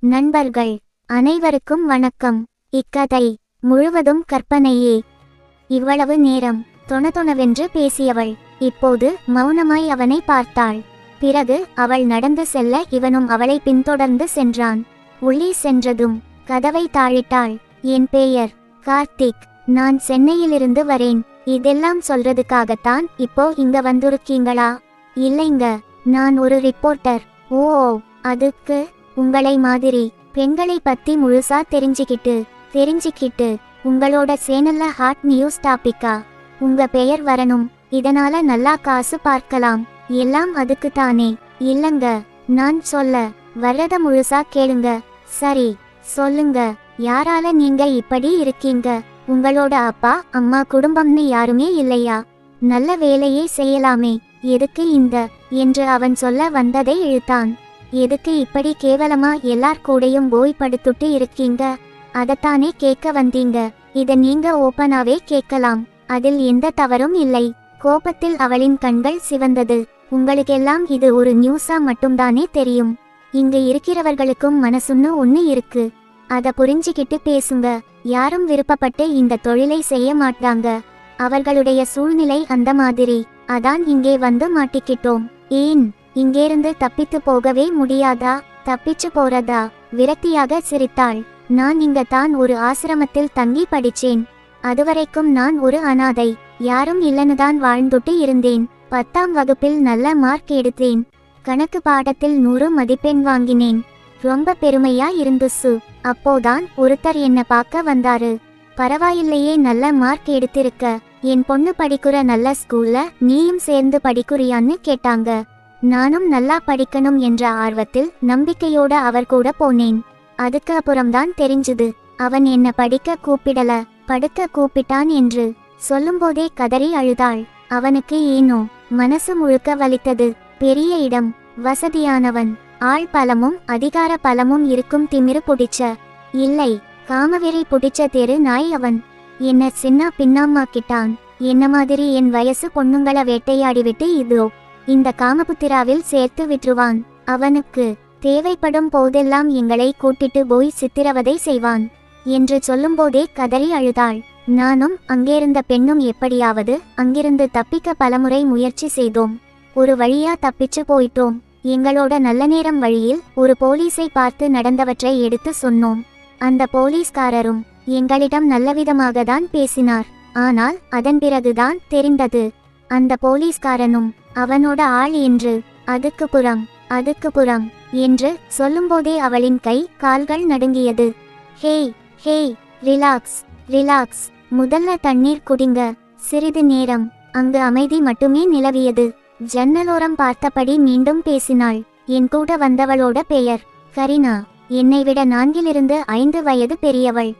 நண்பர்கள் அனைவருக்கும் வணக்கம். இக்கதை முழுவதும் கற்பனையே. இவ்வளவு நேரம் தொணதொணவென்று பேசியவள் இப்போது மௌனமாய் அவனை பார்த்தாள். பிறகு அவள் நடந்து செல்ல இவனும் அவளை பின்தொடர்ந்து சென்றான். உள்ளே சென்றதும் கதவை தாழிட்டாள். என் பெயர் கார்த்திக். நான் சென்னையிலிருந்து வரேன். இதெல்லாம் சொல்றதுக்காகத்தான் இப்போ இங்க வந்திருக்கீங்களா? இல்லைங்க. நான் ஒரு ரிப்போர்ட்டர். ஓ அதுக்கு உங்களை மாதிரி பெண்களை பத்தி முழுசா தெரிஞ்சுக்கிட்டு தெரிஞ்சுக்கிட்டு உங்களோட சேனல்ல ஹாட் நியூஸ் டாபிக்கா உங்க பெயர் வரணும் இதனால நல்லா காசு பார்க்கலாம் எல்லாம் அதுக்கு தானே இல்லங்க நான் சொல்ல வர்றத முழுசா கேளுங்க சரி சொல்லுங்க யாரால நீங்க இப்படி இருக்கீங்க உங்களோட அப்பா அம்மா குடும்பம்னு யாருமே இல்லையா நல்ல வேலையே செய்யலாமே எதுக்கு இந்த என்று அவன் சொல்ல வந்ததை இழுத்தான். எதுக்கு இப்படி கேவலமா எல்லார் கூடையும் போய் படுத்துட்டு இருக்கீங்க? அதத்தானே கேட்க வந்தீங்க. இத நீங்க ஓப்பனாவே கேட்கலாம். அதில் எந்த தவறும் இல்லை. கோபத்தில் அவளின் கண்கள் சிவந்தது. உங்களுக்கெல்லாம் இது ஒரு நியூஸா மட்டும்தானே தெரியும். இங்க இருக்கிறவர்களுக்கும் மனசுன்னு ஒண்ணு இருக்கு. அத புரிஞ்சுக்கிட்டு பேசுங்க. யாரும் விருப்பப்பட்டு இந்த தொழிலை செய்ய மாட்டாங்க. அவர்களுடைய சூழ்நிலை அந்த மாதிரி. அதான் இங்கே வந்து மாட்டிக்கிட்டோம். ஏன்? இங்கேருந்து தப்பித்து போகவே முடியாதா? தப்பிச்சு போறதா? விரக்தியாக சிரித்தாள். நான் இங்க தான் ஒரு ஆசிரமத்தில் தங்கி படிச்சேன். அதுவரைக்கும் நான் ஒரு அனாதை. யாரும் இல்லைன்னு தான் வாழ்ந்துட்டு இருந்தேன். பத்தாம் வகுப்பில் நல்ல மார்க் எடுத்தேன். கணக்கு பாடத்தில் நூறு மதிப்பெண் வாங்கினேன். ரொம்ப பெருமையா இருந்துசு அப்போதான் ஒருத்தர் என்ன பார்க்க வந்தாரு. பரவாயில்லையே நல்ல மார்க் எடுத்திருக்க. என் பொண்ணு படிக்கிற நல்ல ஸ்கூல்ல நீயும் சேர்ந்து படிக்குறியான்னு கேட்டாங்க. நானும் நல்லா படிக்கணும் என்ற ஆர்வத்தில் நம்பிக்கையோட அவர் கூட போனேன். அதுக்கு அப்புறம்தான் தெரிஞ்சது அவன் என்ன படிக்க கூப்பிடல படுக்க கூப்பிட்டான் என்று. சொல்லும்போதே கதறி அழுதாள். அவனுக்கு ஏனோ மனசு முழுக்க வலித்தது. பெரிய இடம் வசதியானவன். ஆள் பலமும் அதிகார பலமும் இருக்கும் திமிரு புடிச்ச. இல்லை காமவெறி புடிச்ச தெரு நாய் அவன். என்ன சின்ன பின்னாமாக்கிட்டான் என்ன மாதிரி என் வயசு பொண்ணுங்கள வேட்டையாடிவிட்டு இதோ இந்த காமபுத்திராவில் சேர்த்து விட்டுருவான். அவனுக்கு தேவைப்படும் போதெல்லாம் எங்களை கூட்டிட்டு போய் சித்திரவதை செய்வான். என்று சொல்லும்போதே கதறி அழுதாள். நானும் அங்கிருந்த பெண்ணும் எப்படியாவது அங்கிருந்து தப்பிக்க பலமுறை முயற்சி செய்தோம். ஒரு வழியா தப்பிச்சு போயிட்டோம். எங்களோட நல்ல நேரம் வழியில் ஒரு போலீஸை பார்த்து நடந்தவற்றை எடுத்து சொன்னோம். அந்த போலீஸ்காரரும் எங்களிடம் நல்லவிதமாக தான் பேசினார். ஆனால் அதன் பிறகுதான் தெரிந்தது. அந்த போலீஸ்காரனும் அவனோட ஆள் என்று அதுக்கு புறம் அதுக்கு புறம் என்று சொல்லும்போதே அவளின் கை கால்கள் நடுங்கியது. Hey hey relax relax. முதல்ல தண்ணீர் குடிங்க. சிறிது நேரம். அங்கு அமைதி மட்டுமே நிலவியது. ஜன்னலோரம் பார்த்தபடி மீண்டும் பேசினாள். என் கூட வந்தவளோட பெயர் கரினா. என்னை விட நான்கிலிருந்து ஐந்து வயது பெரியவள்.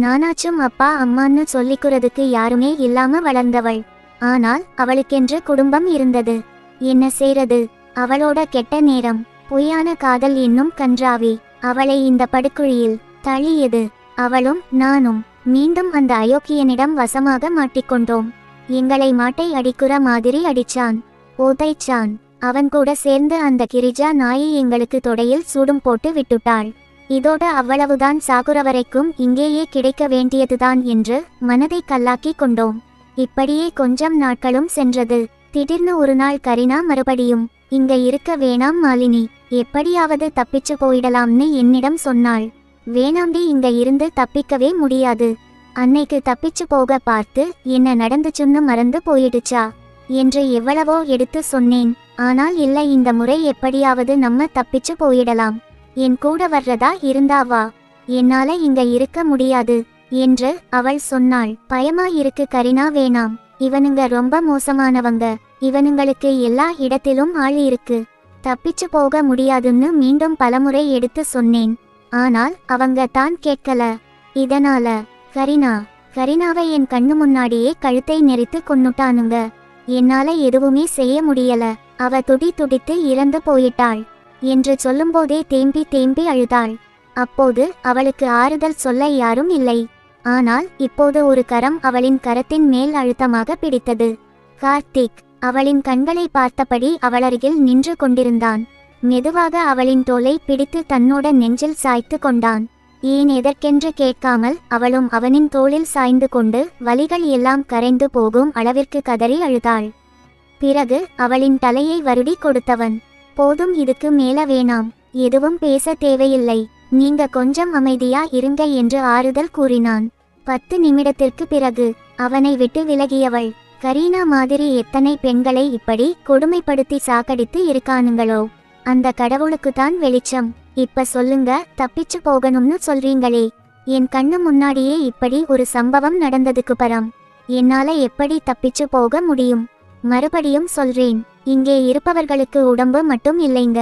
நானாச்சும் அப்பா அம்மான்னு சொல்லிக்கிறதுக்கு யாருமே இல்லாம வளர்ந்தவள். ஆனால் அவளுக்கென்று குடும்பம் இருந்தது. என்ன செய்றது? அவளோட கெட்ட நேரம். பொய்யான காதல் என்னும் கன்றாவி. அவளை இந்த படுக்குழியில் தள்ளியது. அவளும் நானும் மீண்டும் அந்த அயோக்கியனிடம் வசமாக மாட்டிக்கொண்டோம். எங்களை மாட்டை அடிக்குற மாதிரி அடிச்சான். ஓதைச்சான். அவன் கூட சேர்ந்து அந்த கிரிஜா நாயை எங்களுக்கு தொடையில் சூடும் போட்டு விட்டுட்டாள். இதோட அவ்வளவுதான் சாகுற வரைக்கும் இங்கேயே கிடைக்க வேண்டியதுதான் என்று மனதை கல்லாக்கி கொண்டோம். இப்படியே கொஞ்சம் நாட்களும் சென்றது. திடீர்னு ஒரு நாள் கரினா மறுபடியும் இங்க இருக்க வேணாம் மாலினி எப்படியாவது தப்பிச்சு போயிடலாம்னு என்னிடம் சொன்னாள். வேணாண்டி இங்க இருந்து தப்பிக்கவே முடியாது. அன்னைக்கு தப்பிச்சு போக பார்த்து என்ன நடந்துச்சுன்னு மறந்து போயிடுச்சா? என்று எவ்வளவோ எடுத்து சொன்னேன். ஆனால் இல்லை இந்த முறை எப்படியாவது நம்ம தப்பிச்சு போயிடலாம். என் கூட வர்றதா இருந்தாவா என்னால இங்க இருக்க முடியாது. என்று அவள் சொன்னாள். பயமா இருக்கு கரினா வேணாம். இவனுங்க ரொம்ப மோசமானவங்க. இவனுங்களுக்கு எல்லா இடத்திலும் ஆள் இருக்கு. தப்பிச்சு போக முடியாதுன்னு மீண்டும் பலமுறை எடுத்து சொன்னேன். ஆனால் அவங்க தான் கேட்கல. இதனால கரினா கரினாவை என் கண்ணு முன்னாடியே கழுத்தை நெரித்து கொன்னுட்டானுங்க. என்னால எதுவுமே செய்ய முடியல. அவ துடி துடித்து இறந்து போயிட்டாள். என்று சொல்லும்போதே தேம்பி தேம்பி அழுதாள். அப்போது அவளுக்கு ஆறுதல் சொல்ல யாரும் இல்லை. ஆனால் இப்போது ஒரு கரம் அவளின் கரத்தின் மேல் அழுத்தமாக பிடித்தது. கார்த்திக் அவளின் கண்களை பார்த்தபடி அவளருகில் நின்று கொண்டிருந்தான். மெதுவாக அவளின் தோலை பிடித்து தன்னோட நெஞ்சில் சாய்த்து கொண்டான். ஏன் எதற்கென்று கேட்காமல் அவளும் அவனின் தோளில் சாய்ந்து கொண்டு வலிகள் எல்லாம் கரைந்து போகும் அளவிற்கு கதறி அழுதாள். பிறகு அவளின் தலையை வருடி கொடுத்தவன் போதும் இதுக்கு மேல வேணாம் எதுவும் பேச தேவையில்லை நீங்க கொஞ்சம் அமைதியா இருங்க என்று ஆறுதல் கூறினான். பத்து நிமிடத்திற்கு பிறகு அவனை விட்டு விலகியவள். கரீனா மாதிரி எத்தனை பெண்களை இப்படி கொடுமைப்படுத்தி சாக்கடித்து இருக்கானுங்களோ. அந்த கடவுளுக்கு தான் வெளிச்சம். இப்ப சொல்லுங்க தப்பிச்சு போகணும்னு சொல்றீங்களே. என் கண்ணு முன்னாடியே இப்படி ஒரு சம்பவம் நடந்ததுக்கு பரம் என்னால எப்படி தப்பிச்சு போக முடியும்? மறுபடியும் சொல்றேன் இங்கே இருப்பவர்களுக்கு உடம்பு மட்டும் இல்லைங்க.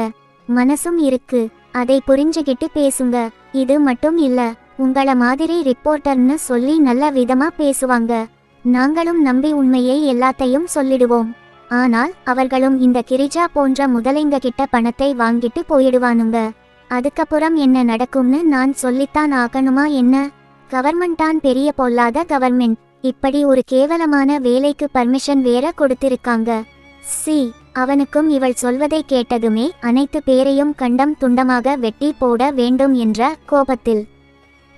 மனசும் இருக்கு. அதை புரிஞ்சுகிட்டு பேசுங்க. இது மட்டும் இல்ல உங்கள மாதிரி ரிப்போர்ட்டர்னு சொல்லி நல்ல விதமா பேசுவாங்க. நாங்களும் நம்பி உண்மையை எல்லாத்தையும் சொல்லிடுவோம். ஆனால் அவர்களும் இந்த கிரிஜா போன்ற முதலைங்க கிட்ட பணத்தை வாங்கிட்டு போயிடுவானுங்க. அதுக்கப்புறம் என்ன நடக்கும்னு நான் சொல்லித்தான் ஆகணுமா என்ன? கவர்மெண்டான் பெரிய பொல்லாத கவர்மெண்ட். இப்படி ஒரு கேவலமான வேலைக்கு பர்மிஷன் வேற கொடுத்திருக்காங்க. சி அவனுக்கும் இவள் சொல்வதை கேட்டதுமே அனைத்து பேரையும் கண்டம் துண்டமாக வெட்டி போட வேண்டும் என்ற கோபத்தில்.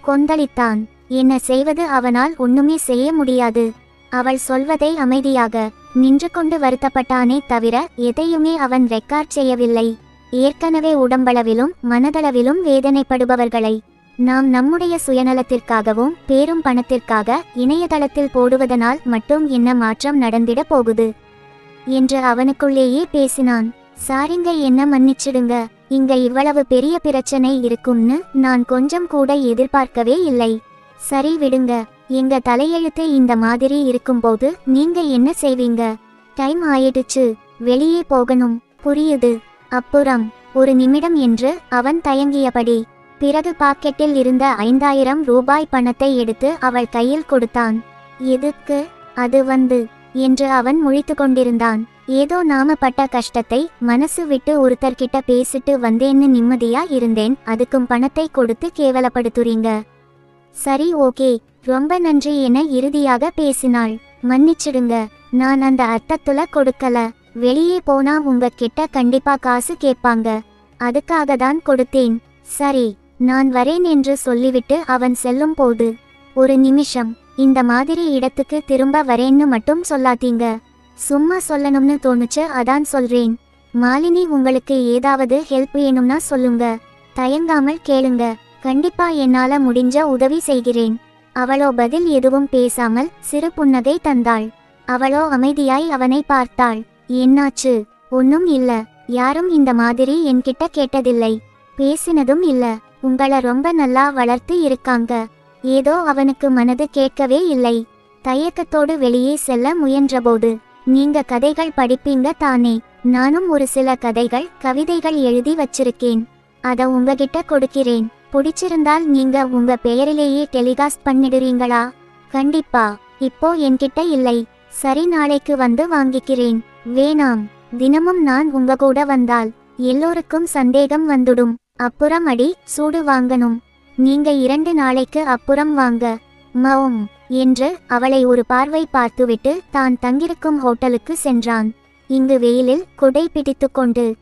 கொந்தளித்தான். என்ன செய்வது அவனால் ஒண்ணுமே செய்ய முடியாது. அவள் சொல்வதை அமைதியாக நின்று கொண்டு வருத்தப்பட்டானே தவிர எதையுமே அவன் ரெக்கார்ட் செய்யவில்லை. ஏற்கனவே உடம்பளவிலும் மனதளவிலும் வேதனைப்படுபவர்களை நாம் நம்முடைய சுயநலத்திற்காகவும் பேரும் பணத்திற்காக இணையதளத்தில் போடுவதனால் மட்டும் என்ன மாற்றம் நடந்திட போகுது? என்று அவனுக்குள்ளேயே பேசினான். சாரிங்க என்ன மன்னிச்சிடுங்க. இங்க இவ்வளவு பெரிய பிரச்சனை இருக்கும்னு நான் கொஞ்சம் கூட எதிர்பார்க்கவே இல்லை. சரி விடுங்க. எங்க தலையெழுத்து இந்த மாதிரி இருக்கும்போது நீங்க என்ன செய்வீங்க? டைம் ஆயிடுச்சு. வெளியே போகணும். புரியுது. அப்புறம் ஒரு நிமிடம் என்று அவன் தயங்கியபடி பிறகு பாக்கெட்டில் இருந்த ஐந்தாயிரம் ரூபாய் பணத்தை எடுத்து அவள் கையில் கொடுத்தான். எதுக்கு? அது வந்து என்று அவன் முழித்து கொண்டிருந்தான். ஏதோ நாம பட்ட கஷ்டத்தை மனசு விட்டு ஒருத்தர்கிட்ட பேசிட்டு வந்தேன்னு நிம்மதியா இருந்தேன். அதுக்கும் பணத்தை கொடுத்து கேவலப்படுத்துறீங்க. சரி ஓகே. ரொம்ப நன்றி என இறுதியாக பேசினாள். மன்னிச்சிடுங்க. நான் அந்த அர்த்தத்துல கொடுக்கல. வெளியே போனா உங்க கிட்ட கண்டிப்பா காசு கேட்பாங்க. அதுக்காக தான் கொடுத்தேன். சரி நான் வரேன் என்று சொல்லிவிட்டு அவன் செல்லும் போது ஒரு நிமிஷம். இந்த மாதிரி இடத்துக்கு திரும்ப வரேன்னு மட்டும் சொல்லாதீங்க. சும்மா சொல்லணும்னு தோணுச்சு அதான் சொல்றேன். மாலினி உங்களுக்கு ஏதாவது ஹெல்ப் வேணும்னா சொல்லுங்க. தயங்காமல் கேளுங்க. கண்டிப்பா என்னால முடிஞ்ச உதவி செய்கிறேன். அவளோ பதில் எதுவும் பேசாமல் சிறு புன்னகை தந்தாள். அவளோ அமைதியாய் அவனை பார்த்தாள். என்னாச்சு? ஒன்னும் இல்ல. யாரும் இந்த மாதிரி என்கிட்ட கேட்டதில்லை. பேசினதும் இல்ல. உங்கள ரொம்ப நல்லா வளர்த்து இருக்காங்க. ஏதோ அவனுக்கு மனது கேட்கவே இல்லை. தயக்கத்தோடு வெளியே செல்ல முயன்றபோது நீங்க கதைகள் படிப்பீங்க தானே. நானும் ஒரு சில கதைகள் கவிதைகள் எழுதி வச்சிருக்கேன். அத உங்ககிட்ட கொடுக்கிறேன். பிடிச்சிருந்தால் நீங்க உங்க பெயரிலேயே டெலிகாஸ்ட் பண்ணிடுறீங்களா? கண்டிப்பா. இப்போ என்கிட்ட இல்லை. சரி நாளைக்கு வந்து வாங்கிக்கிறேன். வேணாம். தினமும் நான் உங்க கூட வந்தால் எல்லோருக்கும் சந்தேகம் வந்துடும். அப்புறம் அடி சூடு வாங்கணும். நீங்க இரண்டு நாளைக்கு அப்புறம் வாங்க. மவும் என்று அவளை ஒரு பார்வை பார்த்துவிட்டு தான் தங்கியிருக்கும் ஹோட்டலுக்கு சென்றான். இங்கு வெயிலில் குடை பிடித்துக்கொண்டு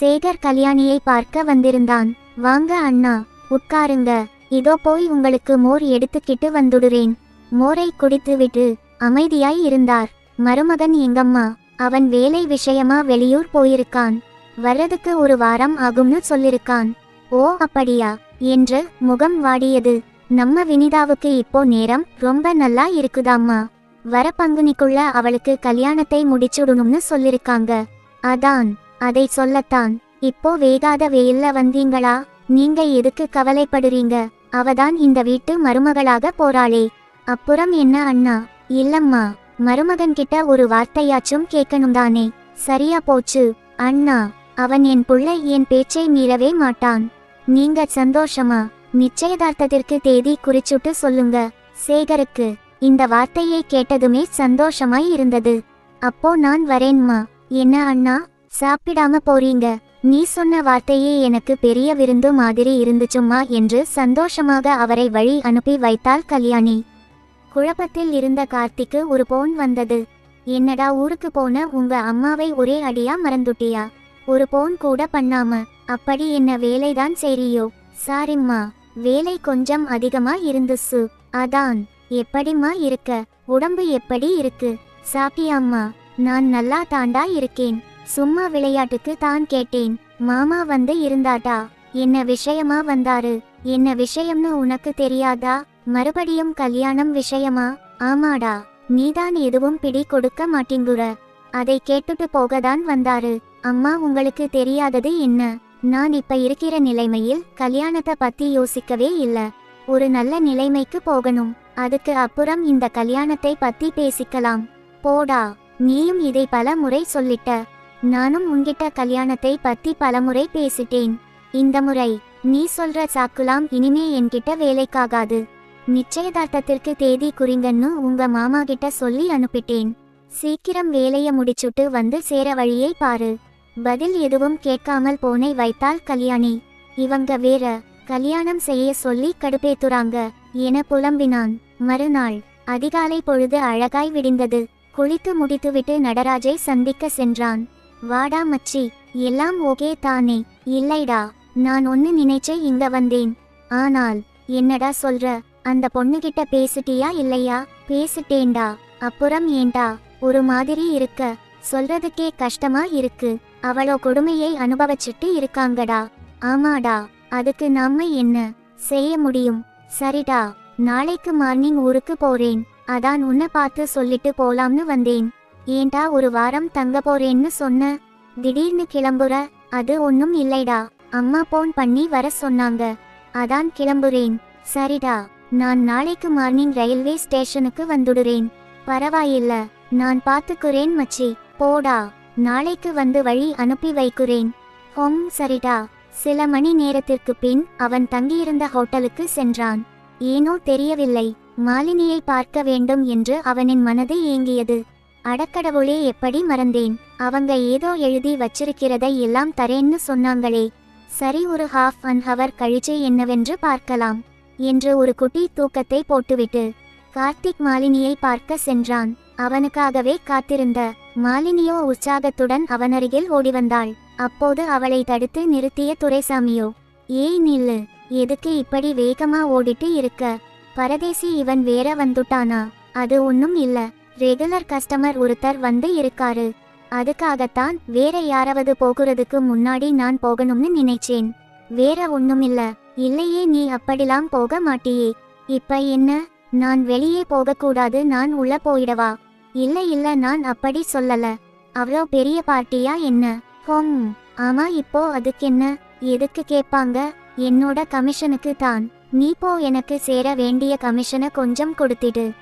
சேகர் கல்யாணியை பார்க்க வந்திருந்தான். வாங்க அண்ணா உட்காருங்க. இதோ போய் உங்களுக்கு மோர் எடுத்துக்கிட்டு வந்துடுறேன். மோரை குடித்துவிட்டு அமைதியாய் இருந்தார். மருமகன் எங்கம்மா? அவன் வேலை விஷயமா வெளியூர் போயிருக்கான். வர்றதுக்கு ஒரு வாரம் ஆகும்னு சொல்லிருக்கான். ஓ அப்படியா? என்று முகம் வாடியது. நம்ம வினிதாவுக்கு இப்போ நேரம் ரொம்ப நல்லா இருக்குதாம்மா. வர பங்குனிக்குள்ள அவளுக்கு கல்யாணத்தை முடிச்சுடணும்னு சொல்லிருக்காங்க. அதான் அதை சொல்லத்தான். இப்போ வேகாத வெயில்ல வந்தீங்களா? நீங்க எதுக்கு கவலைப்படுறீங்க? அவதான் இந்த வீட்டு மருமகளாக போறாளே. அப்புறம் என்ன அண்ணா? இல்லம்மா மருமகன் கிட்ட ஒரு வார்த்தையாச்சும் கேட்கணும் தானே. சரியா போச்சு. அண்ணா அவன் என் புள்ள என் பேச்சை மீறவே மாட்டான். நீங்க சந்தோஷமா? நிச்சயதார்த்தத்திற்கு தேதி குறிச்சுட்டு சொல்லுங்க. சேகருக்கு இந்த வார்த்தையை கேட்டதுமே சந்தோஷமாய் இருந்தது. அப்போ நான் வரேன்மா. என்ன அண்ணா? சாப்பிடாம போறீங்க. நீ சொன்ன வார்த்தையே எனக்கு பெரிய விருந்து மாதிரி இருந்துச்சும்மா என்று சந்தோஷமாக அவரை வழி அனுப்பி வைத்தாள் கல்யாணி. குழப்பத்தில் இருந்த கார்த்திக்கு ஒரு போன் வந்தது. என்னடா ஊருக்கு போன உங்க அம்மாவை ஒரே அடியா மறந்துட்டியா? ஒரு போன் கூட பண்ணாம அப்படி என்ன வேலைதான் செய்றியோ? சாரிம்மா. வேலை கொஞ்சம் அதிகமா இருந்துச்சு அதான். எப்படிம்மா இருக்க? உடம்பு எப்படி இருக்கு? சாப்பியாம்மா நான் நல்லா தாண்டா இருக்கேன். சும்மா விளையாட்டுக்கு தான் கேட்டேன். மாமா வந்து இருந்தாடா என்ன விஷயமா வந்தாரு? என்ன விஷயம்னு உனக்கு தெரியாதா? மறுபடியும் கல்யாணம் விஷயமா? ஆமாடா. நீதான் எதுவும் பிடி கொடுக்க மாட்டேங்குற. அதை கேட்டுட்டு போகதான் வந்தாரு. அம்மா உங்களுக்கு தெரியாதது என்ன? நான் இப்ப இருக்கிற நிலைமையில் கல்யாணத்தை பத்தி யோசிக்கவே இல்ல. ஒரு நல்ல நிலைமைக்கு போகணும். அதுக்கு அப்புறம் இந்த கல்யாணத்தை பத்தி பேசிக்கலாம். போடா. நீயும் இதை பல முறை சொல்லிட்ட. நானும் உன்கிட்ட கல்யாணத்தை பத்தி பலமுறை பேசிட்டேன். இந்த முறை நீ சொல்ற சாக்குலாம் இனிமே என்கிட்ட வேலைக்காகாது. நிச்சயதார்த்தத்திற்கு தேதி குறிங்கன்னு உங்க மாமா கிட்ட சொல்லி அனுப்பிட்டேன். சீக்கிரம் வேலைய முடிச்சுட்டு வந்து சேர வழியை பாரு. பதில் எதுவும் கேட்காமல் போனை வைத்தால் கல்யாணி. இவங்க வேற கல்யாணம் செய்ய சொல்லி கடுப்பேத்துறாங்க என புலம்பினான். மறுநாள் அதிகாலை பொழுது அழகாய் விடிந்தது. குளித்து முடித்துவிட்டு நடராஜை சந்திக்க சென்றான். வாடா மச்சி எல்லாம் ஓகே தானே? இல்லைடா நான் ஒன்னு நினைச்சே இங்க வந்தேன். ஆனால் என்னடா சொல்ற? அந்த பொண்ணுகிட்ட பேசிட்டியா இல்லையா? பேசிட்டேன்டா. அப்புறம் ஏண்டா ஒரு மாதிரி இருக்க. சொல்றதுக்கே கஷ்டமா இருக்கு. அவளோ கொடுமையை அனுபவிச்சுட்டு இருக்காங்கடா. ஆமாடா அதுக்கு நாம என்ன செய்ய முடியும்? சரிடா நாளைக்கு மார்னிங் ஊருக்கு போறேன். அதான் உன்னை பார்த்து சொல்லிட்டு போலாம்னு வந்தேன். ஏண்டா ஒரு வாரம் தங்க போறேன்னு சொன்ன? திடீர்னு கிளம்புற? அது ஒன்னும் இல்லைடா. அம்மா போன் பண்ணி வர சொன்னாங்க. அதான் கிளம்புறேன். சரிடா நான் நாளைக்கு மார்னிங் ரயில்வே ஸ்டேஷனுக்கு வந்துடுறேன். பரவாயில்ல நான் பார்த்துக்குறேன் மச்சி. போடா. நாளைக்கு வந்து வழி அனுப்பி வைக்கிறேன். ஹோம் சரிடா. சில மணி நேரத்திற்கு பின் அவன் தங்கியிருந்த ஹோட்டலுக்கு சென்றான். ஏனோ தெரியவில்லை. மாலினியை பார்க்க வேண்டும் என்று அவனின் மனது ஏங்கியது. அடக்கடவுளே எப்படி மறந்தேன்? அவங்க ஏதோ எழுதி வச்சிருக்கிறதை எல்லாம் தரேன்னு சொன்னாங்களே. சரி ஒரு ஹாஃப் அன் ஹவர் கழிச்சு என்னவென்று பார்க்கலாம் என்று ஒரு குட்டி தூக்கத்தை போட்டுவிட்டு கார்த்திக் மாலினியை பார்க்க சென்றான். அவனுக்காகவே காத்திருந்த மாலினியோ உற்சாகத்துடன் அவனருகில் ஓடி வந்தாள் அப்போது அவளை தடுத்து நிறுத்திய துரைசாமியோ ஏய் நில்லு எதுக்கு இப்படி வேகமா ஓடிட்டு இருக்க? பரதேசி இவன் வேற வந்துட்டானா? அது ஒன்னும் இல்ல. ரெகுலர் கஸ்டமர் ஒருத்தர் வந்து இருக்காரு. அதுக்காகத்தான் வேற யாராவது போகிறதுக்கு முன்னாடி நான் போகணும்னு நினைச்சேன். வேற ஒன்னும் இல்ல. இல்லையே நீ அப்படிலாம் போக மாட்டியே. இப்ப என்ன? நான் வெளியே போகக்கூடாது நான் உள்ள போயிடவா? இல்ல இல்ல நான் அப்படி சொல்லல. அவ்வளோ பெரிய பார்ட்டியா என்ன? ஹோம் ஆமா இப்போ அதுக்கென்ன எதுக்கு கேட்பாங்க என்னோட கமிஷனுக்கு தான். நீ போ எனக்கு சேர வேண்டிய கமிஷனை கொஞ்சம் கொடுத்திடு.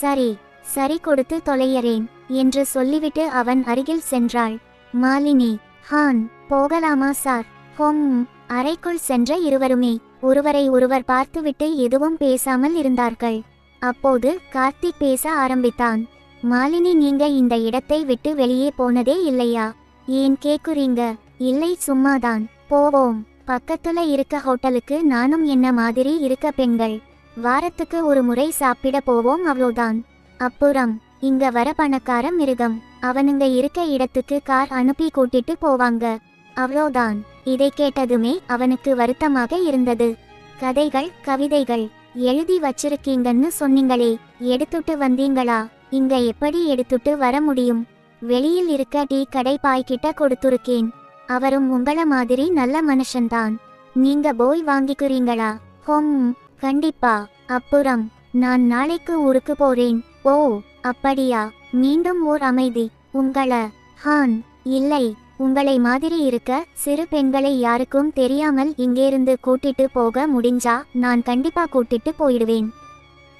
சரி சரி கொடுத்து தொலையறேன் என்று சொல்லிவிட்டு அவன் அருகில் சென்றாள். மாலினி ஹான் போகலாமா சார்? ஹோம் அறைக்குள் சென்ற இருவருமே ஒருவரை ஒருவர் பார்த்துவிட்டு எதுவும் பேசாமல் இருந்தார்கள். அப்போது கார்த்திக் பேச ஆரம்பித்தான். மாலினி நீங்க இந்த இடத்தை விட்டு வெளியே போனதே இல்லையா? ஏன் கேக்குறீங்க? இல்லை சும்மாதான். போவோம். பக்கத்துல இருக்க ஹோட்டலுக்கு நானும் என்ன மாதிரி இருக்க பெண்கள்? வாரத்துக்கு ஒரு முறை சாப்பிட போவோம் அவ்வளோதான். அப்புறம் இங்க வர பணக்கார மிருகம். அவனுங்க இருக்க இடத்துக்கு கார் அனுப்பி கூட்டிட்டு போவாங்க. அவ்வளோதான். இதை கேட்டதுமே அவனுக்கு வருத்தமாக இருந்தது. கதைகள் கவிதைகள் எழுதி வச்சிருக்கீங்கன்னு சொன்னீங்களே எடுத்துட்டு வந்தீங்களா? இங்க எப்படி எடுத்துட்டு வர முடியும்? வெளியில் இருக்க டீ கடை பாய்கிட்ட கொடுத்துருக்கேன். அவரும் உங்கள மாதிரி நல்ல மனுஷன்தான். நீங்க போய் வாங்கிக்கிறீங்களா? ஹோம் கண்டிப்பா. அப்புறம் நான் நாளைக்கு ஊருக்கு போறேன். ஓ அப்படியா? மீண்டும் ஓர் அமைதி. உங்கள ஹான் இல்லை. உங்களை மாதிரி இருக்க சிறு பெண்களை யாருக்கும் தெரியாமல் இங்கேருந்து கூட்டிட்டு போக முடிஞ்சா நான் கண்டிப்பா கூட்டிட்டு போயிடுவேன்.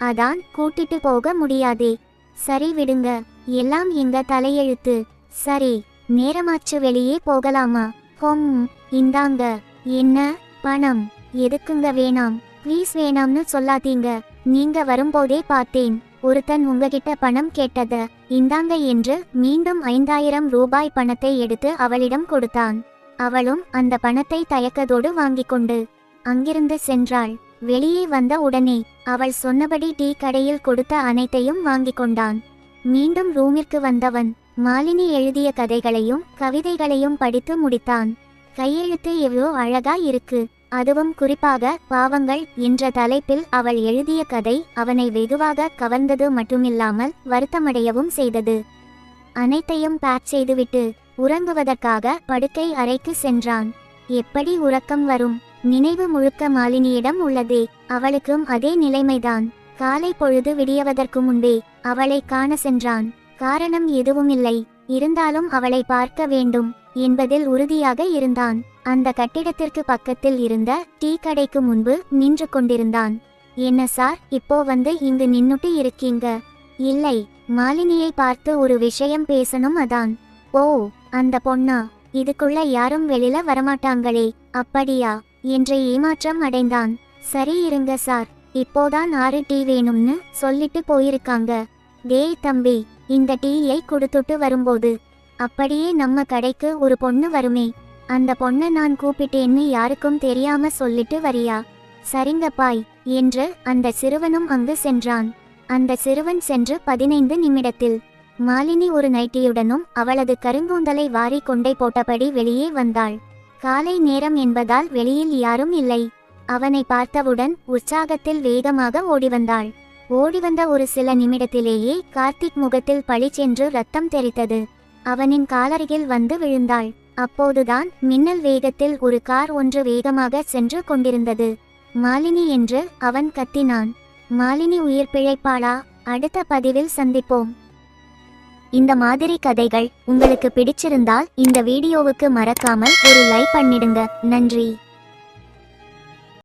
அதான் கூட்டிட்டு போக முடியாதே. சரி விடுங்க. எல்லாம் எங்க தலையெழுத்து. சரி நேரமாச்சு வெளியே போகலாமா? ஹோம் இந்தாங்க. என்ன? பணம். எதுக்குங்க வேணாம்? ப்ளீஸ் வேணாம்னு சொல்லாதீங்க. நீங்க வரும்போதே பார்த்தேன். ஒருத்தன் உங்ககிட்ட பணம் கேட்டத. இந்தாங்க என்று மீண்டும் ஐந்தாயிரம் ரூபாய் பணத்தை எடுத்து அவளிடம் கொடுத்தான். அவளும் அந்த பணத்தை தயக்கதோடு வாங்கிக் கொண்டு அங்கிருந்து சென்றாள். வெளியே வந்த உடனே அவள் சொன்னபடி டீ கடையில் கொடுத்த அனைத்தையும் வாங்கிக் கொண்டான். மீண்டும் ரூமிற்கு வந்தவன் மாலினி எழுதிய கதைகளையும் கவிதைகளையும் படித்து முடித்தான். கையெழுத்து எவ்வளோ அழகா இருக்கு. அதுவும் குறிப்பாக பாவங்கள் என்ற தலைப்பில் அவள் எழுதிய கதை அவனை வெகுவாக கவர்ந்தது மட்டுமில்லாமல் வருத்தமடையவும் செய்தது. அனைத்தையும் பேக் செய்துவிட்டு உறங்குவதற்காக படுக்கை அறைக்கு சென்றான். எப்படி உறக்கம் வரும்? நினைவு முழுக்க மாலினியிடம் உள்ளதே. அவளுக்கும் அதே நிலைமைதான். காலை பொழுது விடியவதற்கு முன்பே அவளை காண சென்றான். காரணம் எதுவுமில்லை இருந்தாலும் அவளை பார்க்க வேண்டும் என்பதில் உறுதியாக இருந்தான். அந்த கட்டிடத்திற்கு பக்கத்தில் இருந்த டீ கடைக்கு முன்பு நின்று கொண்டிருந்தான். என்ன சார் இப்போ வந்து இங்கு நின்னுட்டு இருக்கீங்க? இல்லை. மாலினியை பார்த்து ஒரு விஷயம் பேசணும் அதான். ஓ அந்த பொண்ணா? இதுக்குள்ள யாரும் வெளியில வரமாட்டாங்களே. அப்படியா? என்ற ஏமாற்றம் அடைந்தான். சரி இருங்க சார் இப்போதான் ஆறு டீ வேணும்னு சொல்லிட்டு போயிருக்காங்க. டேய் தம்பி இந்த டீயை கொடுத்துட்டு வரும்போது அப்படியே நம்ம கடைக்கு ஒரு பொண்ணு வருமே. அந்த பொண்ணை நான் கூப்பிட்டேன்னு யாருக்கும் தெரியாம சொல்லிட்டு வரியா? சரிங்க பாய் என்று அந்த சிறுவனும் அங்கு சென்றான். அந்த சிறுவன் சென்று பதினைந்து நிமிடத்தில் மாலினி ஒரு நைட்டியுடனும் அவளது கருங்கூந்தலை வாரி கொண்டை போட்டபடி வெளியே வந்தாள். காலை நேரம் என்பதால் வெளியில் யாரும் இல்லை. அவனை பார்த்தவுடன் உற்சாகத்தில் வேகமாக ஓடிவந்தாள். ஓடிவந்த ஒரு சில நிமிடத்திலேயே கார்த்திக் முகத்தில் பளிச்சென்று ரத்தம் தெரித்தது அவனின் காலருகில் வந்து விழுந்தாள். அப்போதுதான் மின்னல் வேகத்தில் ஒரு கார் ஒன்று வேகமாக சென்று கொண்டிருந்தது. மாலினி என்று அவன் கத்தினான். மாலினி உயிர் பிழைப்பாளா? அடுத்த பதிவில் சந்திப்போம். இந்த மாதிரி கதைகள் உங்களுக்கு பிடிச்சிருந்தால் இந்த வீடியோவுக்கு மறக்காமல் ஒரு லைக் பண்ணிடுங்க. நன்றி.